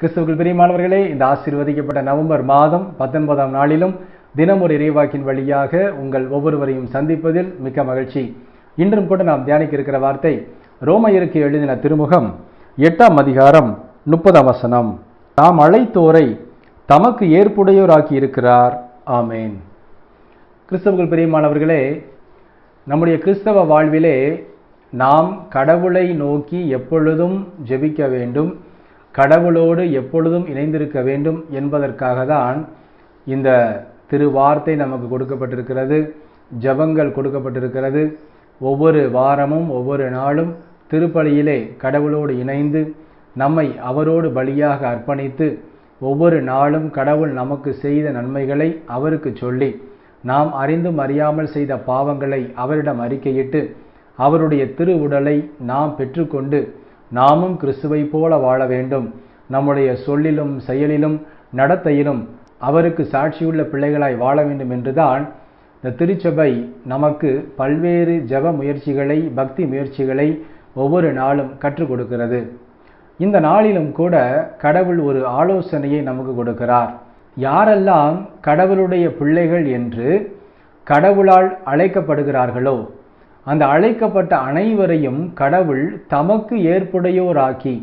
கிறிஸ்துவர்கள் பிரியமானவர்களே இந்த ஆசீர்வதிக்கப்பட்ட நவம்பர் மாதம் பத்தொன்பதாம் நாளிலும் தினம் ஒரு இறைவாக்கின் வழியாக உங்கள் ஒவ்வொருவரையும் சந்திப்பதில் மிக்க மகிழ்ச்சி. இன்றும் கூட நாம் தியானிக்க இருக்கிற வார்த்தை ரோமையருக்கு எழுதின திருமுகம் எட்டாம் அதிகாரம் முப்பதாம் வசனம். தாம் அழைத்தோரை தமக்கு ஏற்புடையோராக்கி இருக்கிறார். ஆமேன். கிறிஸ்தவர்கள் பிரியமானவர்களே நம்முடைய கிறிஸ்தவ வாழ்விலே நாம் கடவுளை நோக்கி எப்பொழுதும் ஜெபிக்க வேண்டும். கடவுளோடு எப்பொழுதும் இணைந்திருக்க வேண்டும் என்பதற்காக தான் இந்த திருவார்த்தை நமக்கு கொடுக்கப்பட்டிருக்கிறது ஜபங்கள் கொடுக்கப்பட்டிருக்கிறது. ஒவ்வொரு வாரமும் ஒவ்வொரு நாளும் திருப்பலியிலே கடவுளோடு இணைந்து நம்மை அவரோடு பலியாக அர்ப்பணித்து ஒவ்வொரு நாளும் கடவுள் நமக்கு செய்த நன்மைகளை அவருக்கு சொல்லி நாம் அறிந்தும் அறியாமல் செய்த பாவங்களை அவரிடம் அறிக்கையிட்டு அவருடைய திரு உடலை நாம் பெற்றுக்கொண்டு நாமும் கிறிஸ்துவை போல வாழ வேண்டும். நம்முடைய சொல்லிலும் செயலிலும் நடத்தையிலும் அவருக்கு சாட்சியுள்ள பிள்ளைகளாய் வாழ வேண்டும் என்றுதான் இந்த திருச்சபை நமக்கு பல்வேறு ஜப முயற்சிகளை பக்தி முயற்சிகளை ஒவ்வொரு நாளும் கற்றுக் கொடுக்கிறது. இந்த நாளிலும் கூட கடவுள் ஒரு ஆலோசனையை நமக்கு கொடுக்கிறார். யாரெல்லாம் கடவுளுடைய பிள்ளைகள் என்று கடவுளால் அழைக்கப்படுகிறார்களோ அந்த அழைக்கப்பட்ட அனைவரையும் கடவுள் தமக்கு ஏற்புடையோராக்கி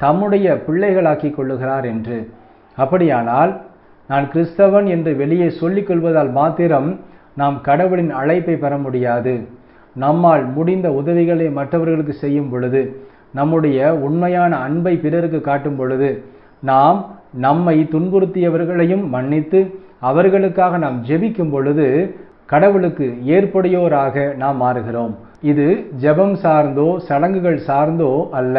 தம்முடைய பிள்ளைகளாக்கி கொள்ளுகிறார் என்று. அப்படியானால் நான் கிறிஸ்தவன் என்று வெளியே சொல்லிக் கொள்வதால் மாத்திரம் நாம் கடவுளின் அழைப்பை பெற முடியாது. நம்மால் முடிந்த உதவிகளை மற்றவர்களுக்கு செய்யும் பொழுது நம்முடைய உண்மையான அன்பை பிறருக்கு காட்டும் பொழுது நாம் நம்மை துன்புறுத்தியவர்களையும் மன்னித்து அவர்களுக்காக நாம் ஜெபிக்கும் பொழுது கடவுளுக்கு ஏற்புடையோராக நாம் மாறுகிறோம். இது ஜெபம் சார்ந்தோ சடங்குகள் சார்ந்தோ அல்ல.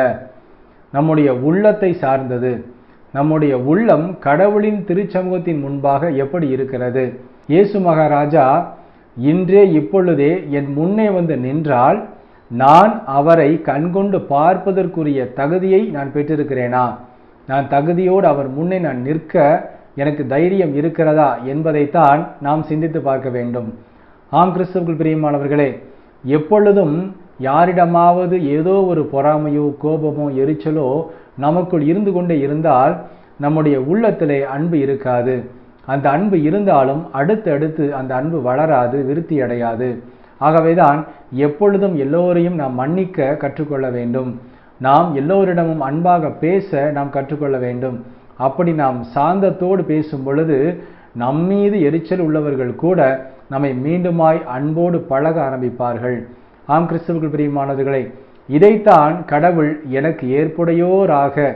நம்முடைய உள்ளத்தை சார்ந்தது. நம்முடைய உள்ளம் கடவுளின் திருச்சமூகத்தின் முன்பாக எப்படி இருக்கிறது? இயேசு மகாராஜா இன்றே இப்பொழுதே என் முன்னே வந்து நின்றால் நான் அவரை கண்கொண்டு பார்ப்பதற்குரிய தகுதியை நான் பெற்றிருக்கிறேனா? நான் தகுதியோடு அவர் முன்னே நான் நிற்க எனக்கு தைரியம் இருக்கிறதா என்பதைத்தான் நாம் சிந்தித்து பார்க்க வேண்டும். ஆம் கிறிஸ்தவர்கள் பிரியமானவர்களே எப்பொழுதும் யாரிடமாவது ஏதோ ஒரு பொறாமையோ கோபமோ எரிச்சலோ நமக்குள் இருந்து கொண்டே இருந்தால் நம்முடைய உள்ளத்திலே அன்பு இருக்காது. அந்த அன்பு இருந்தாலும் அடுத்தடுத்து அந்த அன்பு வளராது விருத்தி அடையாது. ஆகவேதான் எப்பொழுதும் எல்லோரையும் நாம் மன்னிக்க கற்றுக்கொள்ள வேண்டும். நாம் எல்லோரிடமும் அன்பாக பேச நாம் கற்றுக்கொள்ள வேண்டும். அப்படி நாம் சாந்தத்தோடு பேசும் பொழுது நம்மீது எரிச்சல் உள்ளவர்கள் கூட நம்மை மீண்டுமாய் அன்போடு பழக ஆரம்பிப்பார்கள். ஆம் கிறிஸ்தவர்கள் பிரியமானவர்களே இதைத்தான் கடவுள் எனக்கு ஏற்புடையோராக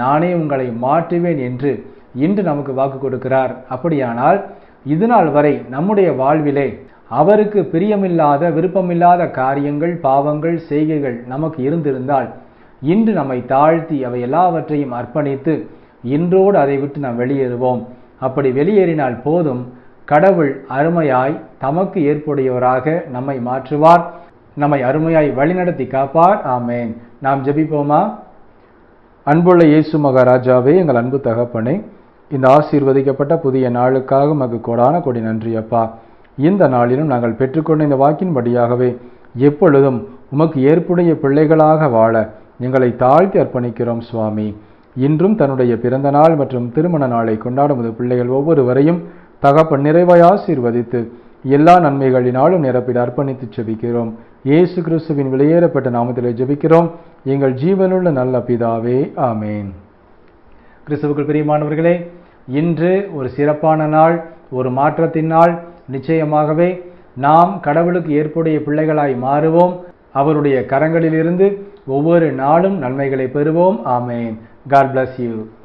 நானே உங்களை மாற்றுவேன் என்று இன்று நமக்கு வாக்கு கொடுக்கிறார். அப்படியானால் இதுநாள் வரை நம்முடைய வாழ்விலே அவருக்கு பிரியமில்லாத விருப்பமில்லாத காரியங்கள் பாவங்கள் செய்கைகள் நமக்கு இருந்திருந்தால் இன்று நம்மை தாழ்த்தி அவை எல்லாவற்றையும் அர்ப்பணித்து இன்றோடு அதை விட்டு நாம் வெளியேறுவோம். அப்படி வெளியேறினால் போதும். கடவுள் அருமையாய் தமக்கு ஏற்புடையவராக நம்மை மாற்றுவார். நம்மை அருமையாய் வழிநடத்தி காப்பார். ஆமேன். நாம் ஜெபிப்போமா? அன்புள்ள இயேசு மகாராஜாவே எங்கள் அன்பு தகப்பனே இந்த ஆசீர்வதிக்கப்பட்ட புதிய நாளுக்காக மகு கொடான கொடி நன்றி அப்பா. இந்த நாளிலும் நாங்கள் பெற்றுக்கொண்ட இந்த வாக்கின்படியாகவே எப்பொழுதும் உமக்கு ஏற்புடைய பிள்ளைகளாக வாழ எங்களை தாழ்த்தி அர்ப்பணிக்கிறோம் சுவாமி. இன்றும் தன்னுடைய பிறந்த நாள் மற்றும் திருமண நாளை கொண்டாடும் பிள்ளைகள் ஒவ்வொருவரையும் தகப்பன் நிறைவாய் ஆசீர்வதித்து எல்லா நன்மைகளினாலும் நிரப்பிட அர்ப்பணித்து ஜெபிக்கிறோம் இயேசு கிறிஸ்துவின் வெளியேறப்பட்ட நாமத்திலே ஜெபிக்கிறோம். எங்கள் ஜீவனுள்ள நல்ல பிதாவே ஆமேன். கிறிஸ்துவுக்குள் பிரியமானவர்களே இன்று ஒரு சிறப்பான நாள் ஒரு மாற்றத்தின் நாள். நிச்சயமாகவே நாம் கடவுளுக்கு ஏற்புடைய பிள்ளைகளாய் மாறுவோம். அவருடைய கரங்களிலிருந்து ஒவ்வொரு நாளும் நன்மைகளை பெறுவோம். ஆமேன். God bless you.